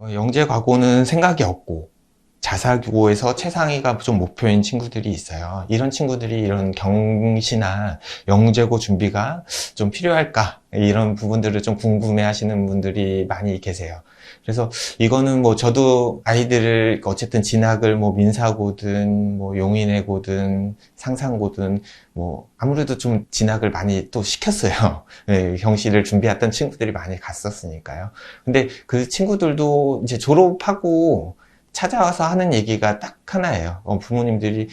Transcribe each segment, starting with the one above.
어, 영재 과고는 생각이 없고 자사고에서 최상위가 좀 목표인 친구들이 있어요. 이런 친구들이 이런 경시나 영재고 준비가 좀 필요할까? 이런 부분들을 좀 궁금해 하시는 분들이 많이 계세요. 그래서 이거는 뭐 저도 아이들을 어쨌든 진학을 뭐 민사고든 뭐 용인외고든 상상고든 뭐 아무래도 좀 진학을 많이 또 시켰어요. 네, 경시를 준비했던 친구들이 많이 갔었으니까요. 근데 그 친구들도 이제 졸업하고 찾아와서 하는 얘기가 딱 하나예요. 어, 부모님들이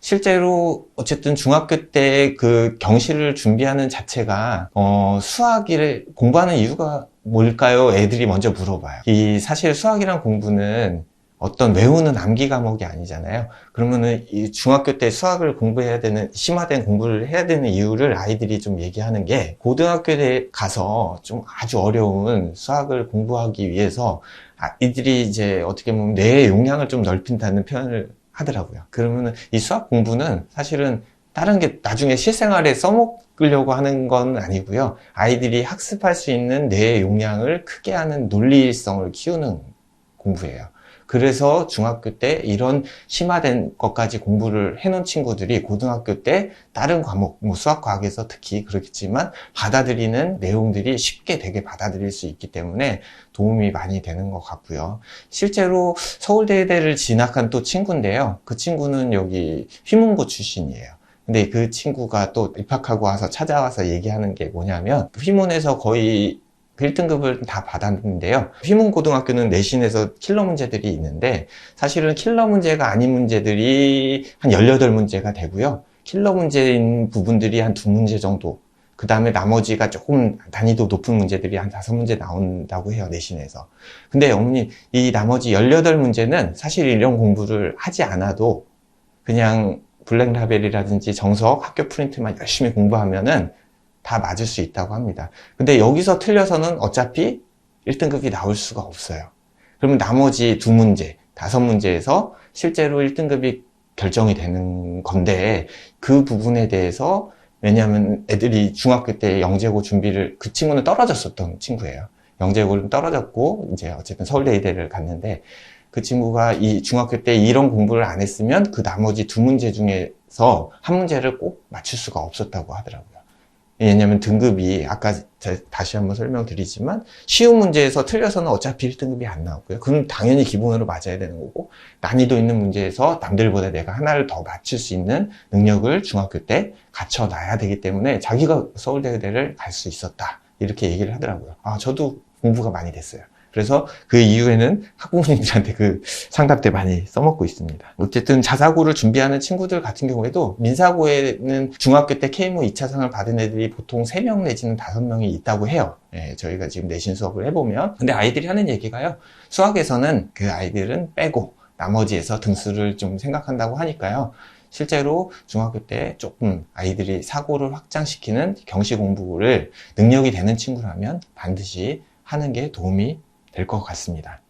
실제로 어쨌든 중학교 때 그 경시를 준비하는 자체가 어, 수학을 공부하는 이유가 뭘까요? 애들이 먼저 물어봐요. 이 사실 수학이란 공부는 어떤 외우는 암기 과목이 아니잖아요. 그러면은 이 중학교 때 수학을 공부해야 되는 심화된 공부를 해야 되는 이유를 아이들이 좀 얘기하는 게 고등학교에 가서 좀 아주 어려운 수학을 공부하기 위해서 아이들이 이제 어떻게 보면 뇌의 용량을 좀 넓힌다는 표현을 하더라고요. 그러면은 이 수학 공부는 사실은 다른 게 나중에 실생활에 써먹으려고 하는 건 아니고요. 아이들이 학습할 수 있는 뇌의 용량을 크게 하는 논리성을 키우는 공부예요. 그래서 중학교 때 이런 심화된 것까지 공부를 해놓은 친구들이 고등학교 때 다른 과목, 뭐 수학, 과학에서 특히 그렇겠지만 받아들이는 내용들이 쉽게 되게 받아들일 수 있기 때문에 도움이 많이 되는 것 같고요. 실제로 서울대를 진학한 또 친구인데요. 그 친구는 여기 휘문고 출신이에요. 근데 그 친구가 또 입학하고 와서 찾아와서 얘기하는 게 뭐냐면 휘문에서 거의 1등급을 다 받았는데요. 휘문고등학교는 내신에서 킬러 문제들이 있는데 사실은 킬러 문제가 아닌 문제들이 한 18문제가 되고요. 킬러 문제인 부분들이 한 두 문제 정도 그 다음에 나머지가 조금 난이도 높은 문제들이 한 다섯 문제 나온다고 해요, 내신에서. 근데 어머니, 이 나머지 18문제는 사실 이런 공부를 하지 않아도 그냥 블랙라벨이라든지 정석, 학교 프린트만 열심히 공부하면은 다 맞을 수 있다고 합니다. 근데 여기서 틀려서는 어차피 1등급이 나올 수가 없어요. 그러면 나머지 두 문제, 다섯 문제에서 실제로 1등급이 결정이 되는 건데 그 부분에 대해서 왜냐하면 애들이 중학교 때 영재고 준비를 그 친구는 떨어졌었던 친구예요. 영재고를 떨어졌고 이제 어쨌든 서울대 의대를 갔는데 그 친구가 이 중학교 때 이런 공부를 안 했으면 그 나머지 두 문제 중에서 한 문제를 꼭 맞출 수가 없었다고 하더라고요. 왜냐하면 등급이 아까 다시 한번 설명드리지만 쉬운 문제에서 틀려서는 어차피 1등급이 안 나오고요. 그건 당연히 기본으로 맞아야 되는 거고 난이도 있는 문제에서 남들보다 내가 하나를 더 맞출 수 있는 능력을 중학교 때 갖춰놔야 되기 때문에 자기가 서울대 의대를 갈 수 있었다 이렇게 얘기를 하더라고요. 아 저도 공부가 많이 됐어요. 그래서 그 이후에는 학부모님들한테 그 상담 때 많이 써먹고 있습니다. 어쨌든 자사고를 준비하는 친구들 같은 경우에도 민사고에는 중학교 때 K모 2차상을 받은 애들이 보통 3명 내지는 5명이 있다고 해요. 예, 저희가 지금 내신 수업을 해보면. 근데 아이들이 하는 얘기가요. 수학에서는 그 아이들은 빼고 나머지에서 등수를 좀 생각한다고 하니까요. 실제로 중학교 때 조금 아이들이 사고를 확장시키는 경시 공부를 능력이 되는 친구라면 반드시 하는 게 도움이 될 것 같습니다.